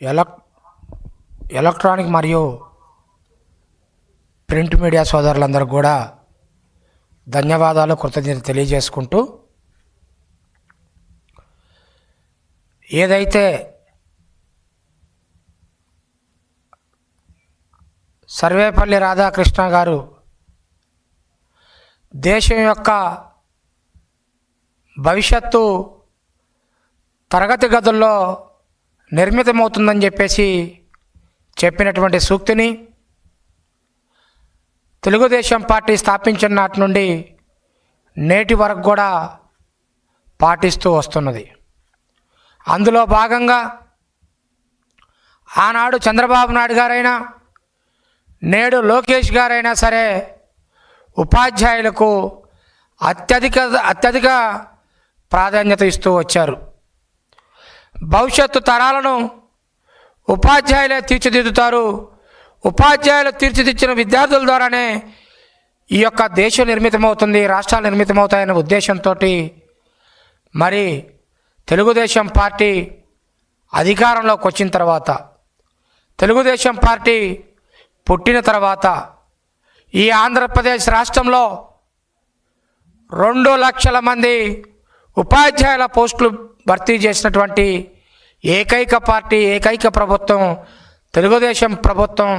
ఎలక్ electronic మరియు print media సోదరులందరూ కూడా ధన్యవాదాలు కృతజ్ఞత తెలియజేసుకుంటూ ఏదైతే సర్వేపల్లి రాధాకృష్ణ గారు దేశం యొక్క భవిష్యత్తు తరగతి గదుల్లో నిర్మితమవుతుందని చెప్పేసి చెప్పినటువంటి సూక్తిని తెలుగుదేశం పార్టీ స్థాపించిన నాటి నుండి నేటి వరకు కూడా పాటిస్తూ వస్తున్నది. అందులో భాగంగా ఆనాడు చంద్రబాబు నాయుడు గారైనా నేడు లోకేష్ గారైనా సరే ఉపాధ్యాయులకు అత్యధిక అత్యధిక ప్రాధాన్యత ఇస్తూ వచ్చారు. భవిష్యత్తు తరాలను ఉపాధ్యాయులే తీర్చిదిద్దుతారు. ఉపాధ్యాయులు తీర్చిదిచ్చిన విద్యార్థుల ద్వారానే ఈ యొక్క దేశం నిర్మితమవుతుంది రాష్ట్రాలు నిర్మితమవుతాయనే ఉద్దేశంతో మరి తెలుగుదేశం పార్టీ అధికారంలోకి వచ్చిన తర్వాత తెలుగుదేశం పార్టీ పుట్టిన తర్వాత ఈ ఆంధ్రప్రదేశ్ రాష్ట్రంలో రెండు లక్షల మంది ఉపాధ్యాయుల పోస్టులు భర్తీ చేసినటువంటి ఏకైక పార్టీ ఏకైక ప్రభుత్వం తెలుగుదేశం ప్రభుత్వం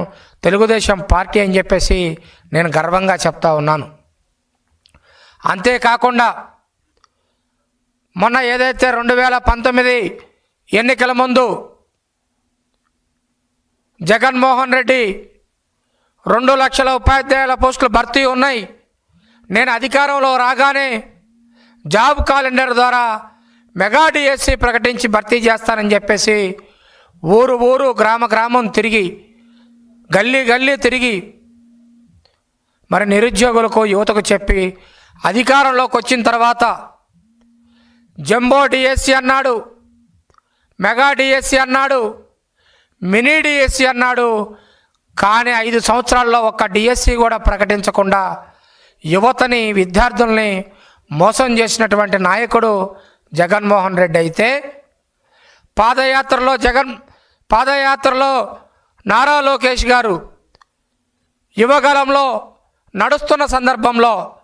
తెలుగుదేశం పార్టీ అని చెప్పేసి నేను గర్వంగా చెప్తా ఉన్నాను. అంతేకాకుండా మొన్న ఏదైతే రెండు వేల పంతొమ్మిది ఎన్నికల ముందు జగన్మోహన్ రెడ్డి రెండు లక్షల ఉపాధ్యాయుల పోస్టులు భర్తీ ఉన్నాయి నేను అధికారంలో రాగానే జాబ్ క్యాలెండర్ ద్వారా మెగా డిఎస్సి ప్రకటించి భర్తీ చేస్తానని చెప్పేసి ఊరు ఊరు గ్రామ గ్రామం తిరిగి గల్లీ గల్లీ తిరిగి మరి నిరుద్యోగులకు యువతకు చెప్పి అధికారంలోకి వచ్చిన తర్వాత జంబో డిఎస్సి అన్నాడు మెగా డిఎస్సి అన్నాడు మినీ డిఎస్సి అన్నాడు. కానీ ఐదు సంవత్సరాల్లో ఒక్క డిఎస్సి కూడా ప్రకటించకుండా యువతని విద్యార్థుల్ని మోసం చేసినటువంటి నాయకుడు జగన్మోహన్ రెడ్డి అయితే పాదయాత్రలో జగన్ పాదయాత్రలో నారా లోకేష్ గారు యువకాలంలో నడుస్తున్న సందర్భంలో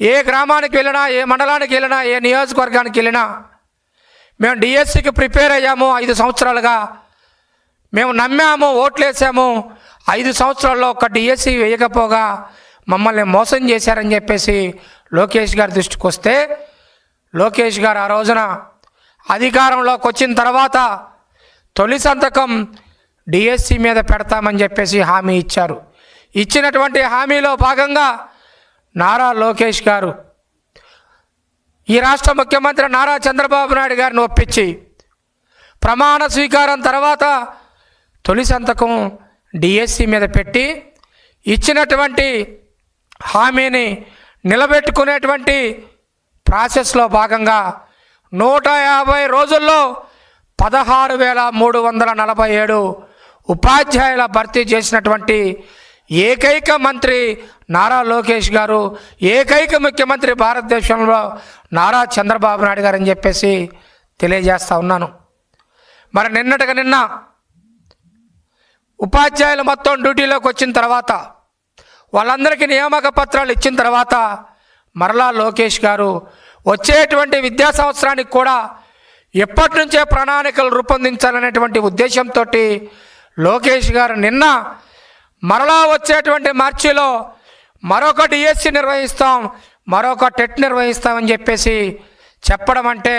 ఏ గ్రామానికి వెళ్ళినా ఏ మండలానికి వెళ్ళినా ఏ నియోజకవర్గానికి వెళ్ళినా మేము డిఎస్సికి ప్రిపేర్ అయ్యాము ఐదు సంవత్సరాలుగా. మేము నమ్మాము ఓట్లేసాము. ఐదు సంవత్సరాల్లో ఒక డిఎస్సి వేయకపోగా మమ్మల్ని మోసం చేశారని చెప్పేసి లోకేష్ గారి దృష్టికి వస్తే లోకేష్ గారు ఆ రోజున అధికారంలోకి వచ్చిన తర్వాత తొలి సంతకం డిఎస్సి మీద పెడతామని చెప్పేసి హామీ ఇచ్చారు. ఇచ్చినటువంటి హామీలో భాగంగా నారా లోకేష్ గారు ఈ రాష్ట్ర ముఖ్యమంత్రి నారా చంద్రబాబు నాయుడు గారిని ఒప్పించి ప్రమాణ స్వీకారం తర్వాత తొలి సంతకం డిఎస్సి మీద పెట్టి ఇచ్చినటువంటి హామీని నిలబెట్టుకునేటువంటి ప్రాసెస్లో భాగంగా నూట యాభై రోజుల్లో పదహారు వేల మూడు వందల నలభై ఏడు ఉపాధ్యాయుల భర్తీ చేసినటువంటి ఏకైక మంత్రి నారా లోకేష్ గారు ఏకైక ముఖ్యమంత్రి భారతదేశంలో నారా చంద్రబాబు నాయుడు గారు అని చెప్పేసి తెలియజేస్తా ఉన్నాను. మరి నిన్నటిగా నిన్న ఉపాధ్యాయులు మొత్తం డ్యూటీలోకి వచ్చిన తర్వాత వాళ్ళందరికీ నియామక పత్రాలు ఇచ్చిన తర్వాత మరలా లోకేష్ గారు వచ్చేటువంటి విద్యా సంవత్సరానికి కూడా ఎప్పటి నుంచే ప్రణాళికలు రూపొందించాలనేటువంటి ఉద్దేశంతో లోకేష్ గారు నిన్న మరలా వచ్చేటువంటి మార్చిలో మరొక డిఎస్సి నిర్వహిస్తాం మరొక టెట్ నిర్వహిస్తామని చెప్పేసి చెప్పడం అంటే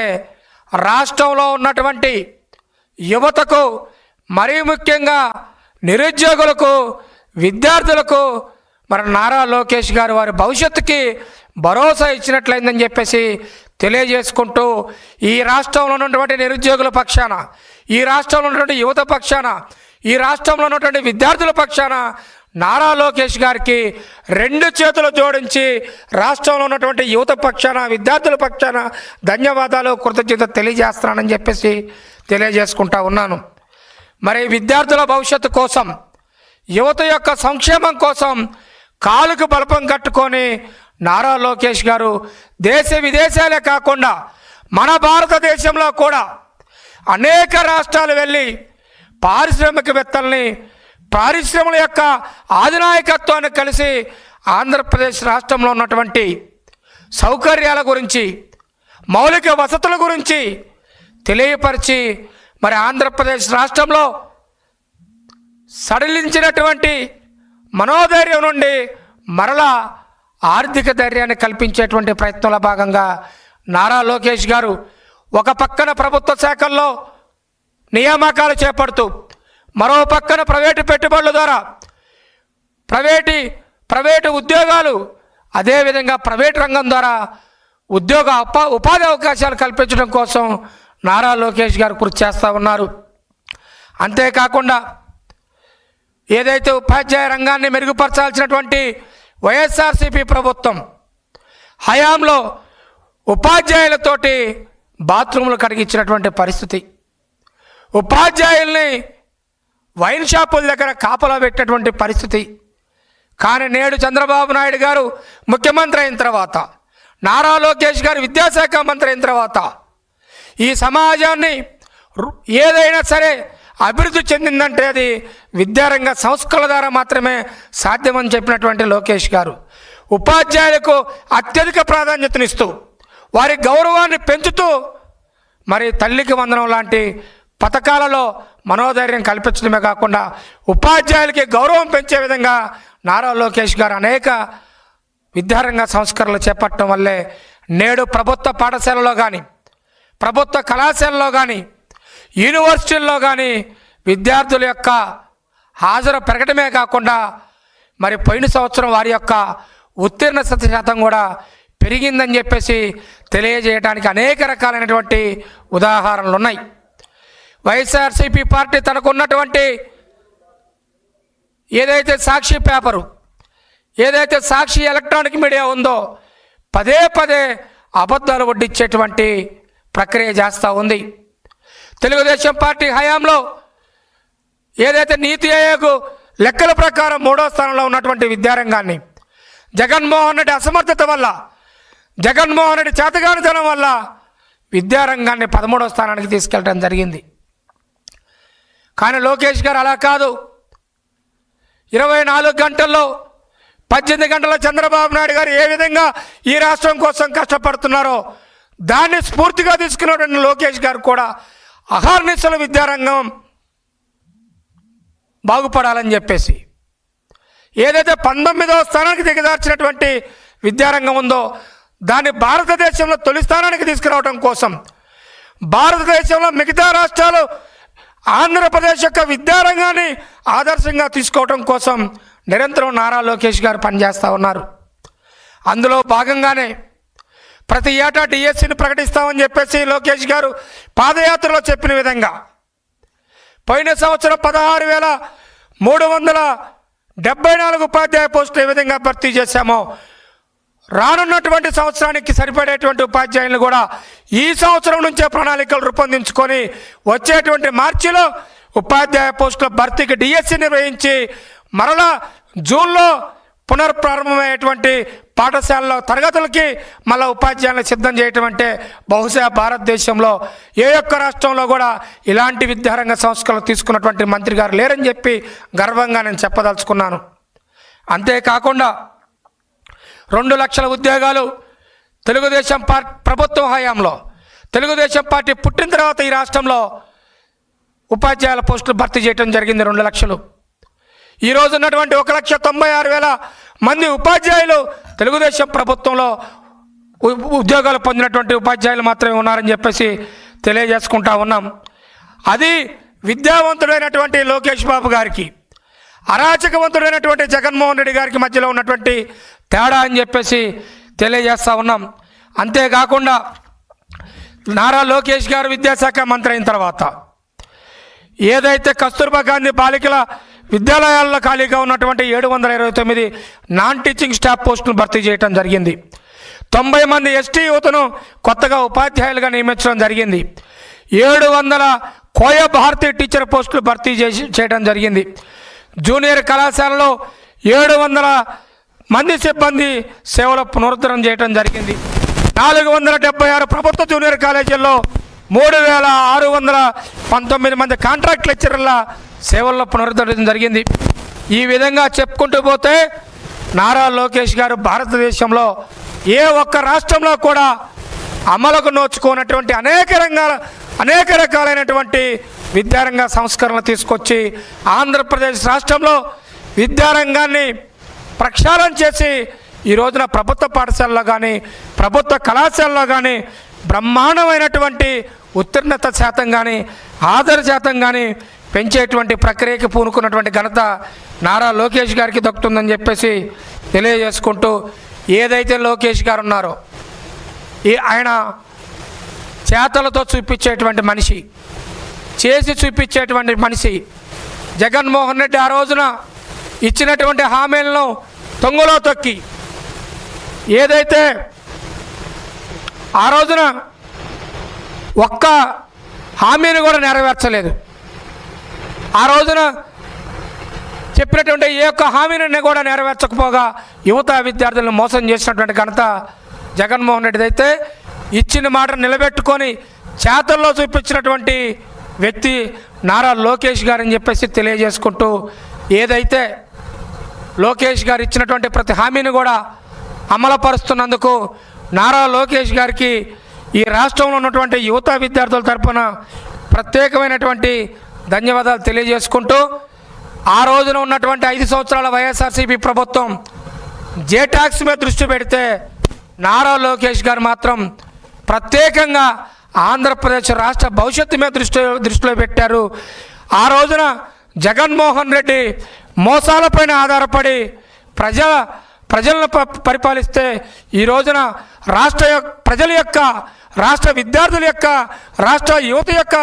రాష్ట్రంలో ఉన్నటువంటి యువతకు మరీ ముఖ్యంగా నిరుద్యోగులకు విద్యార్థులకు మరి నారా లోకేష్ గారు వారి భవిష్యత్తుకి భరోసా ఇచ్చినట్లయిందని చెప్పేసి తెలియజేసుకుంటూ ఈ రాష్ట్రంలో ఉన్నటువంటి నిరుద్యోగుల పక్షాన ఈ రాష్ట్రంలో ఉన్నటువంటి యువత పక్షాన ఈ రాష్ట్రంలో ఉన్నటువంటి విద్యార్థుల పక్షాన నారా లోకేష్ గారికి రెండు చేతులు జోడించి రాష్ట్రంలో ఉన్నటువంటి యువత పక్షాన విద్యార్థుల పక్షాన ధన్యవాదాలు కృతజ్ఞత తెలియజేస్తున్నానని చెప్పేసి తెలియజేసుకుంటా ఉన్నాను. మరి విద్యార్థుల భవిష్యత్తు కోసం యువత యొక్క సంక్షేమం కోసం కాలుకు బలపం కట్టుకొని నారా లోకేష్ గారు దేశ విదేశాలే కాకుండా మన భారతదేశంలో కూడా అనేక రాష్ట్రాలు వెళ్ళి పారిశ్రామికవేత్తల్ని పారిశ్రమల యొక్క ఆధినాయకత్వాన్ని కలిసి ఆంధ్రప్రదేశ్ రాష్ట్రంలో ఉన్నటువంటి సౌకర్యాల గురించి మౌలిక వసతుల గురించి తెలియపరిచి మరి ఆంధ్రప్రదేశ్ రాష్ట్రంలో సడలించినటువంటి మనోధైర్యం నుండి మరలా ఆర్థిక ధైర్యాన్ని కల్పించేటువంటి ప్రయత్నంలో భాగంగా నారా లోకేష్ గారు ఒక పక్కన ప్రభుత్వ శాఖల్లో నియామకాలు చేపడుతూ మరో పక్కన ప్రైవేటు పెట్టుబడుల ద్వారా ప్రైవేటు ప్రైవేటు ఉద్యోగాలు అదేవిధంగా ప్రైవేటు రంగం ద్వారా ఉద్యోగ ఉపా ఉపాధి అవకాశాలు కల్పించడం కోసం నారా లోకేష్ గారు కృషి చేస్తూ ఉన్నారు. అంతేకాకుండా ఏదైతే ఉపాధ్యాయ రంగాన్ని మెరుగుపరచాల్సినటువంటి వైఎస్ఆర్సీపీ ప్రభుత్వం హయాంలో ఉపాధ్యాయులతోటి బాత్రూములు కడిగించినటువంటి పరిస్థితి. ఉపాధ్యాయుల్ని వైన్ షాపుల దగ్గర కాపలా పెట్టినటువంటి పరిస్థితి. కానీ నేడు చంద్రబాబు నాయుడు గారు ముఖ్యమంత్రి అయిన తర్వాత నారా లోకేష్ గారు విద్యాశాఖ మంత్రి అయిన తర్వాత ఈ సమాజాన్ని రు- ఏదైనా సరే అభివృద్ధి చెందిందంటే అది విద్యారంగ సంస్కరణ ద్వారా మాత్రమే సాధ్యమని చెప్పినటువంటి లోకేష్ గారు. ఉపాధ్యాయులకు అత్యధిక ప్రాధాన్యతనిస్తూ వారి గౌరవాన్ని పెంచుతూ మరి తల్లికి వందనం లాంటి పథకాలలో మనోధైర్యం కల్పించడమే కాకుండా ఉపాధ్యాయులకి గౌరవం పెంచే విధంగా నారా లోకేష్ గారు అనేక విద్యారంగ సంస్కరణలు చేపట్టడం వల్లే నేడు ప్రభుత్వ పాఠశాలలో కానీ ప్రభుత్వ కళాశాలలో కానీ యూనివర్సిటీల్లో కానీ విద్యార్థుల యొక్క హాజరు పెరగడమే కాకుండా మరి పోయిన సంవత్సరం వారి యొక్క ఉత్తీర్ణ శాతం కూడా పెరిగిందని చెప్పేసి తెలియజేయడానికి అనేక రకాలైనటువంటి ఉదాహరణలు ఉన్నాయి. వైఎస్ఆర్సీపీ పార్టీ తనకున్నటువంటి ఏదైతే సాక్షి పేపరు ఏదైతే సాక్షి ఎలక్ట్రానిక్ మీడియా ఉందో పదే పదే అబద్ధాలు వడ్డించేటువంటి ప్రక్రియ చేస్తూ ఉంది. తెలుగుదేశం పార్టీ హయాంలో ఏదైతే నీతి ఆయోగ్ లెక్కల ప్రకారం మూడో స్థానంలో ఉన్నటువంటి విద్యారంగాన్ని జగన్మోహన్ రెడ్డి అసమర్థత వల్ల జగన్మోహన్ రెడ్డి చేతగానితనం వల్ల విద్యారంగాన్ని పదమూడో స్థానానికి తీసుకెళ్ళడం జరిగింది. కానీ లోకేష్ గారు అలా కాదు. ఇరవై నాలుగు గంటల్లో పద్దెనిమిది గంటల చంద్రబాబు నాయుడు గారు ఏ విధంగా ఈ రాష్ట్రం కోసం కష్టపడుతున్నారో దాన్ని స్ఫూర్తిగా తీసుకున్నటువంటి లోకేష్ గారు కూడా అహర్నిశల విద్యారంగం బాగుపడాలని చెప్పేసి ఏదైతే పంతొమ్మిదవ స్థానానికి దిగదార్చినటువంటి విద్యారంగం ఉందో దాన్ని భారతదేశంలో తొలి స్థానానికి తీసుకురావడం కోసం భారతదేశంలో మిగతా రాష్ట్రాలు ఆంధ్రప్రదేశ్ యొక్క విద్యారంగాన్ని ఆదర్శంగా తీసుకోవడం కోసం నిరంతరం నారా లోకేష్ గారు పనిచేస్తూ ఉన్నారు. అందులో భాగంగానే ప్రతి ఏటా డిఎస్సిని ప్రకటిస్తామని చెప్పేసి లోకేష్ గారు పాదయాత్రలో చెప్పిన విధంగా పోయిన సంవత్సరం పదహారు వేల మూడు వందల డెబ్బై నాలుగు ఉపాధ్యాయ పోస్టులు ఏ విధంగా భర్తీ చేశామో రానున్నటువంటి సంవత్సరానికి సరిపడేటువంటి ఉపాధ్యాయులను కూడా ఈ సంవత్సరం నుంచే ప్రణాళికలు రూపొందించుకొని వచ్చేటువంటి మార్చిలో ఉపాధ్యాయ పోస్టుల భర్తీకి డిఎస్సి నిర్వహించి మరలా జూన్లో పునర్ప్రారంభమయ్యేటువంటి పాఠశాలలో తరగతులకి మళ్ళీ ఉపాధ్యాయులను సిద్ధం చేయటం అంటే బహుశా భారతదేశంలో ఏ ఒక్క రాష్ట్రంలో కూడా ఇలాంటి విద్యారంగ సంస్కరణలు తీసుకున్నటువంటి మంత్రి గారు లేరని చెప్పి గర్వంగా నేను చెప్పదలుచుకున్నాను. అంతేకాకుండా రెండు లక్షల ఉద్యోగాలు తెలుగుదేశం పార్టీ ప్రభుత్వం హయాంలో తెలుగుదేశం పార్టీ పుట్టిన తర్వాత ఈ రాష్ట్రంలో ఉపాధ్యాయుల పోస్టులు భర్తీ చేయడం జరిగింది రెండు లక్షలు. ఈ ఉన్నటువంటి ఒక లక్ష తొంభై ఆరు వేల మంది ఉపాధ్యాయులు తెలుగుదేశం ప్రభుత్వంలో ఉ- ఉద్యోగాలు పొందినటువంటి ఉపాధ్యాయులు మాత్రమే ఉన్నారని చెప్పేసి తెలియజేసుకుంటా ఉన్నాం. అది విద్యావంతుడైనటువంటి లోకేష్ బాబు గారికి అరాచకవంతుడైనటువంటి జగన్మోహన్ రెడ్డి గారికి మధ్యలో ఉన్నటువంటి తేడా అని చెప్పేసి తెలియజేస్తూ ఉన్నాం. అంతేకాకుండా నారా లోకేష్ గారు విద్యాశాఖ మంత్రి అయిన తర్వాత ఏదైతే కస్తూర్బా గాంధీ బాలికల విద్యాలయాల్లో ఖాళీగా ఉన్నటువంటి ఏడు వందల ఇరవై తొమ్మిది నాన్ టీచింగ్ స్టాఫ్ పోస్టును భర్తీ చేయడం జరిగింది. తొంభై మంది ఎస్టీ యువతను కొత్తగా ఉపాధ్యాయులుగా నియమించడం జరిగింది. ఏడు వందల కోయ భారతీయ టీచర్ పోస్టులు భర్తీ చేసి చేయడం జరిగింది. జూనియర్ కళాశాలలో ఏడు వందల మంది సిబ్బంది సేవలు పునరుద్ధరణ చేయడం జరిగింది. నాలుగు వందల డెబ్బై ఆరు ప్రభుత్వ జూనియర్ కాలేజీల్లో మూడు వేల ఆరు వందల పంతొమ్మిది మంది కాంట్రాక్ట్ లెక్చరర్ల సేవల్లో పునరుద్ధరించడం జరిగింది. ఈ విధంగా చెప్పుకుంటూ పోతే నారా లోకేష్ గారు భారతదేశంలో ఏ ఒక్క రాష్ట్రంలో కూడా అమలుకు నోచుకోనటువంటి అనేక రంగాల అనేక రకాలైనటువంటి విద్యారంగ సంస్కరణలు తీసుకొచ్చి ఆంధ్రప్రదేశ్ రాష్ట్రంలో విద్యారంగాన్ని ప్రక్షాళన చేసి ఈ రోజున ప్రభుత్వ పాఠశాలలో కానీ ప్రభుత్వ కళాశాలలో కానీ బ్రహ్మాండమైనటువంటి ఉత్తీర్ణత శాతం కానీ ఆదర శాతం కానీ పెంచేటువంటి ప్రక్రియకి పూనుకున్నటువంటి ఘనత నారా లోకేష్ గారికి దక్కుతుందని చెప్పేసి తెలియజేసుకుంటూ ఏదైతే లోకేష్ గారు ఉన్నారో ఈ ఆయన చేతలతో చూపించేటువంటి మనిషి చేసి చూపించేటువంటి మనిషి జగన్మోహన్ రెడ్డి ఆ రోజున ఇచ్చినటువంటి హామీలను తొంగలో తొక్కి ఏదైతే ఆ రోజున ఒక్క హామీని కూడా నెరవేర్చలేదు. ఆ రోజున చెప్పినటువంటి ఏ యొక్క హామీని కూడా నెరవేర్చకపోగా యువత విద్యార్థులను మోసం చేసినటువంటి ఘనత జగన్మోహన్ రెడ్డిదైతే ఇచ్చిన మాట నిలబెట్టుకొని చేతల్లో చూపించినటువంటి వ్యక్తి నారా లోకేష్ గారని చెప్పేసి తెలియజేసుకుంటూ ఏదైతే లోకేష్ గారు ఇచ్చినటువంటి ప్రతి హామీని కూడా అమలుపరుస్తున్నందుకు నారా లోకేష్ గారికి ఈ రాష్ట్రంలో ఉన్నటువంటి యువత విద్యార్థుల తరపున ప్రత్యేకమైనటువంటి ధన్యవాదాలు తెలియజేసుకుంటూ ఆ రోజున ఉన్నటువంటి ఐదు సంవత్సరాల వైఎస్ఆర్సీపీ ప్రభుత్వం జే ట్యాక్స్ మీద దృష్టి పెడితే నారా లోకేష్ గారు మాత్రం ప్రత్యేకంగా ఆంధ్రప్రదేశ్ రాష్ట్ర భవిష్యత్తు మీద దృష్టి దృష్టిలో పెట్టారు. ఆ రోజున జగన్మోహన్ రెడ్డి మోసాలపైన ఆధారపడి ప్రజల ప్రజలను ప- పరిపాలిస్తే ఈ రోజున రాష్ట్ర ప్రజల యొక్క రాష్ట్ర విద్యార్థుల యొక్క రాష్ట్ర యువత యొక్క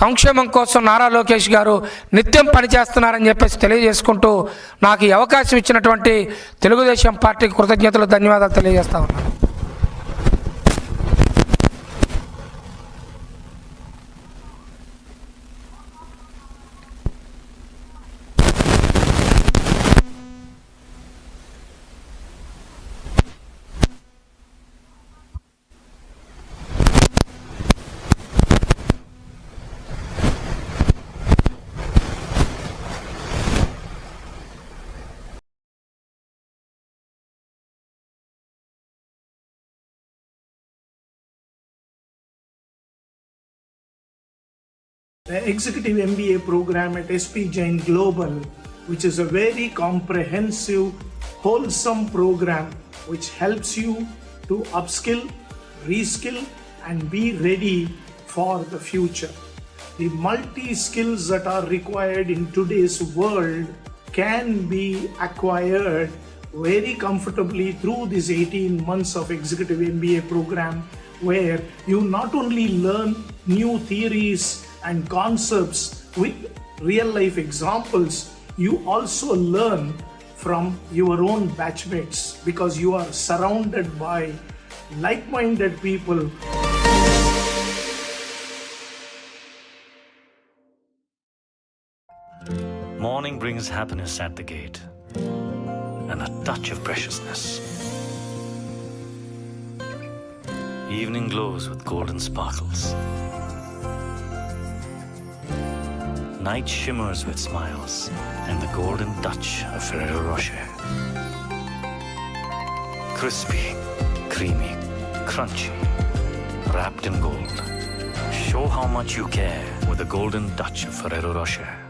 సంక్షేమం కోసం నారా లోకేష్ గారు నిత్యం పనిచేస్తున్నారని చెప్పేసి తెలియజేసుకుంటూ నాకు ఈ అవకాశం ఇచ్చినటువంటి తెలుగుదేశం పార్టీకి కృతజ్ఞతలు ధన్యవాదాలు తెలియజేస్తా ఉన్నాను. Executive MBA program at SP Jain Global, which is a very comprehensive, wholesome program which helps you to upskill, reskill, and be ready for the future. The multi skills that are required in today's world can be acquired very comfortably through this 18 months of executive MBA program where you not only learn new theories and concepts with real life examples, you also learn from your own batchmates because you are surrounded by like minded people Morning brings happiness at the gate and a touch of preciousness. Evening glows with golden sparkles. Night shimmers with smiles and the golden touch of Ferrero Rocher. Crispy, creamy, crunchy, wrapped in gold. Show how much you care with the golden touch of Ferrero Rocher.